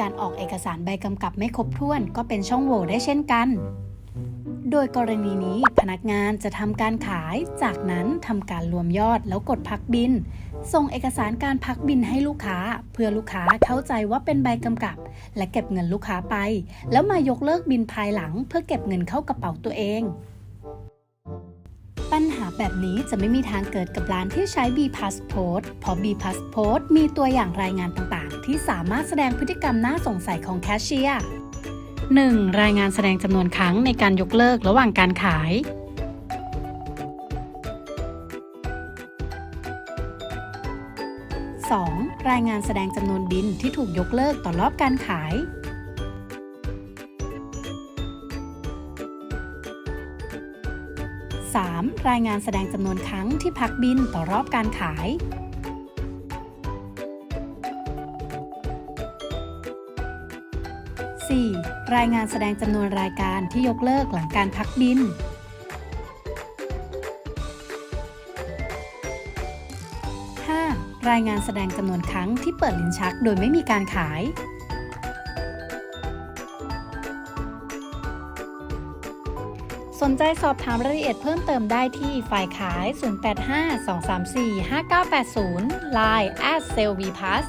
การออกเอกสารใบกำกับไม่ครบถ้วนก็เป็นช่องโหว่ได้เช่นกัน โดยกรณีนี้พนักงานจะทำการขาย จากนั้นทำการรวมยอดแล้วกดพักบิน ส่งเอกสารการพักบินให้ลูกค้า เพื่อลูกค้าเข้าใจว่าเป็นใบกำกับ และเก็บเงินลูกค้าไป แล้วมายกเลิกบินภายหลัง เพื่อเก็บเงินเข้ากระเป๋าตัวเองปัญหาแบบนี้จะไม่มีทางเกิดกับร้านที่ใช้ B Passport เพราะ B Passport มีตัวอย่างรายงานต่างๆ ที่สามารถแสดงพฤติกรรมน่าสงสัยของแคชเชียร์ 1. รายงานแสดงจำนวนครั้งในการยกเลิกระหว่างการขาย 2. รายงานแสดงจำนวนบินที่ถูกยกเลิกต่อรอบการขาย 3. รายงานแสดงจำนวนครั้งที่พักบินต่อรอบการขาย 4. รายงานแสดงจำนวนรายการที่ยกเลิกหลังการพักบิน 5. รายงานแสดงจำนวนครั้งที่เปิดลิ้นชักโดยไม่มีการขาย สนใจสอบถามรายละเอียดเพิ่มเติมได้ที่ฝ่ายขาย 085 234 5980 Line at s a l v p a s s